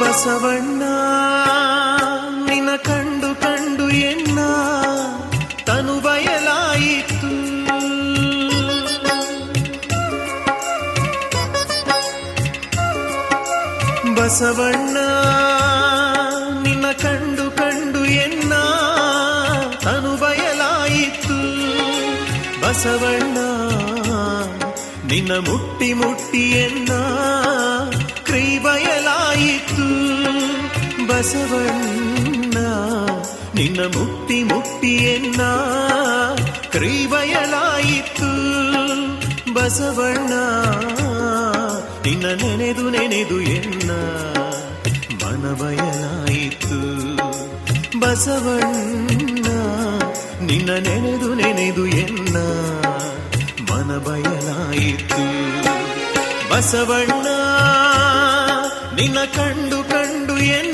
ಬಸವಣ್ಣ ನಿನ ಕಂಡು ಕಂಡು ಎನ್ನ ತನು ಬಯಲಾಯಿತು. ಬಸವಣ್ಣ, ನಿನ್ನ ಕಂಡು ಕಂಡು ಎನ್ನ ತನು ಬಯಲಾಯಿತು. ಬಸವಣ್ಣ, ನಿನ್ನ ಮುಟ್ಟಿ ಮುಟ್ಟಿ ಎನ್ನ ಬಸವಣ್ಣ, ನಿನ್ನ ಮುಕ್ತಿ ಮುಕ್ತಿಯನ್ನ ಕ್ರೀ ಬಸವಣ್ಣ, ನಿನ್ನ ನೆನೆದು ನೆನೆದು ಎನ್ನ ಮನಬಯಲಾಯಿತು. ಬಸವಣ್ಣ, ನಿನ್ನ ನೆನೆದು ನೆನೆದು ಎನ್ನ ಮನಬಯಲಾಯಿತು. ಬಸವಣ್ಣ, ನಿನ್ನ ಕಂಡು ಕಂಡು ಎನ್ನ